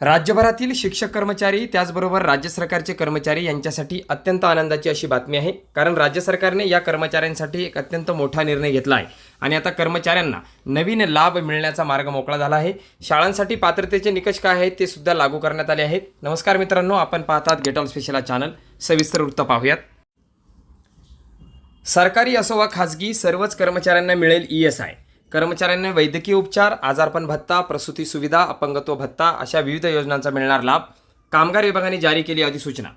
राज्यभरातील शिक्षक कर्मचारी त्याचबरोबर राज्य सरकारचे कर्मचारी यांच्यासाठी अत्यंत आनंदाची अशी बातमी आहे. कारण राज्य सरकारने या कर्मचाऱ्यांसाठी एक अत्यंत मोठा निर्णय घेतला आहे. आणि आता कर्मचाऱ्यांना नवीन लाभ मिळण्याचा मार्ग मोकळा झाला आहे. शाळांसाठी पात्रतेचे निकष काय आहेत ते सुद्धा लागू करण्यात आले आहेत. नमस्कार मित्रांनो आपण पाहतात गेट ऑल स्पेशल चॅनल सविस्तर वृत्त पाहूयात. सरकारी असो वा खाजगी सर्वच कर्मचाऱ्यांना मिळेल ई एस आय कर्मचाऱ्यांना वैद्यकीय उपचार आजारपण भत्ता प्रसूती सुविधा अपंगत्व भत्ता अशा विविध योजनांचा मिळणार लाभ कामगार विभागाने जारी केली अधिसूचना.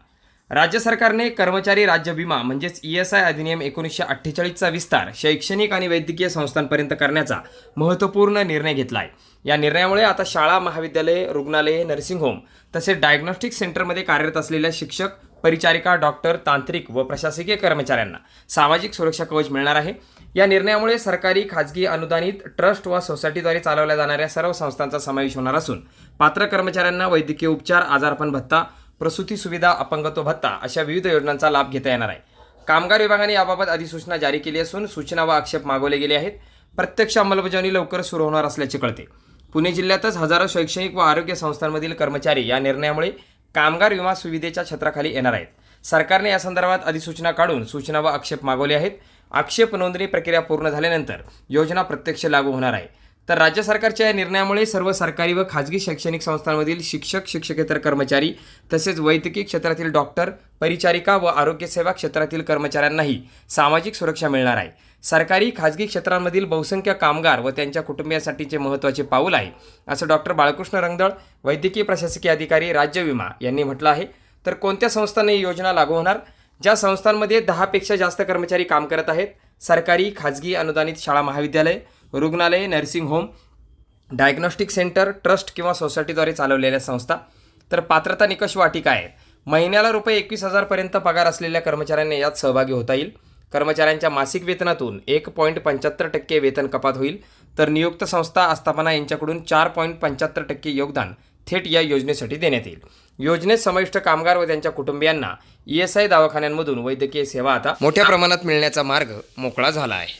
राज्य सरकारने कर्मचारी राज्य विमा म्हणजेच ई एस आय अधिनियम एकोणीसशे अठ्ठेचाळीसचा विस्तार शैक्षणिक आणि वैद्यकीय संस्थांपर्यंत करण्याचा महत्त्वपूर्ण निर्णय घेतला आहे या निर्णयामुळे आता शाळा महाविद्यालये रुग्णालये नर्सिंग होम तसेच डायग्नोस्टिक सेंटरमध्ये कार्यरत असलेल्या शिक्षक परिचारिका डॉक्टर तांत्रिक व प्रशासकीय कर्मचाऱ्यांना सामाजिक सुरक्षा कवच मिळणार आहे. या निर्णयामुळे सरकारी खाजगी अनुदानित ट्रस्ट वा सोसायटीद्वारे चालवल्या जाणाऱ्या सर्व संस्थांचा समावेश होणार असून पात्र कर्मचाऱ्यांना वैद्यकीय उपचार आजारपण भत्ता प्रसूती सुविधा अपंगत्व भत्ता अशा विविध योजनांचा लाभ घेता येणार आहे. कामगार विभागाने याबाबत अधिसूचना जारी केली असून सूचना व आक्षेप मागवले गेले आहेत. प्रत्यक्ष अंमलबजावणी लवकर सुरू होणार असल्याचे कळते. पुणे जिल्ह्यातच हजारो शैक्षणिक व आरोग्य संस्थांमधील कर्मचारी या निर्णयामुळे कामगार विमा सुविधेच्या छत्राखाली येणार आहेत. सरकारने या संदर्भात अधिसूचना काढून सूचना व आक्षेप मागवले आहेत. आक्षेप नोंदणी प्रक्रिया पूर्ण झाल्यानंतर योजना प्रत्यक्ष लागू होणार आहे. तर राज्य सरकारच्या या निर्णयामुळे सर्व सरकारी व खाजगी शैक्षणिक संस्थांमधील शिक्षक शिक्षकेतर कर्मचारी तसेच वैद्यकीय क्षेत्रातील डॉक्टर परिचारिका व आरोग्यसेवा क्षेत्रातील कर्मचाऱ्यांनाही सामाजिक सुरक्षा मिळणार आहे. सरकारी खाजगी क्षेत्रांमधील बहुसंख्य कामगार व त्यांच्या कुटुंबियांसाठीचे महत्त्वाचे पाऊल आहे असं डॉक्टर बाळकृष्ण रंगदळ वैद्यकीय प्रशासकीय अधिकारी राज्य विमा यांनी म्हटलं आहे. तर कोणत्या संस्थांना ही योजना लागू होणार? ज्या संस्थांमध्ये दहापेक्षा जास्त कर्मचारी काम करत आहेत सरकारी खाजगी अनुदानित शाळा महाविद्यालय रुग्णालये nursing home diagnostic centre trust किंवा सोसायटीद्वारे चालवलेल्या संस्था. तर पात्रता निकष वाटिका काय आहेत? महिन्याला रुपये एकवीस हजारपर्यंत पगार असलेल्या कर्मचाऱ्यांना यात सहभागी होता येईल. कर्मचाऱ्यांच्या मासिक वेतनातून एक पॉईंट पंच्याहत्तर टक्के वेतन कपात होईल. तर नियुक्त संस्था आस्थापना यांच्याकडून चार पॉईंट पंच्याहत्तर टक्के योगदान थेट या योजनेसाठी देण्यात येईल. योजनेत समाविष्ट कामगार व त्यांच्या कुटुंबियांना ई एस आय दवाखान्यांमधून वैद्यकीय सेवा आता मोठ्या प्रमाणात मिळण्याचा मार्ग मोकळा झाला आहे.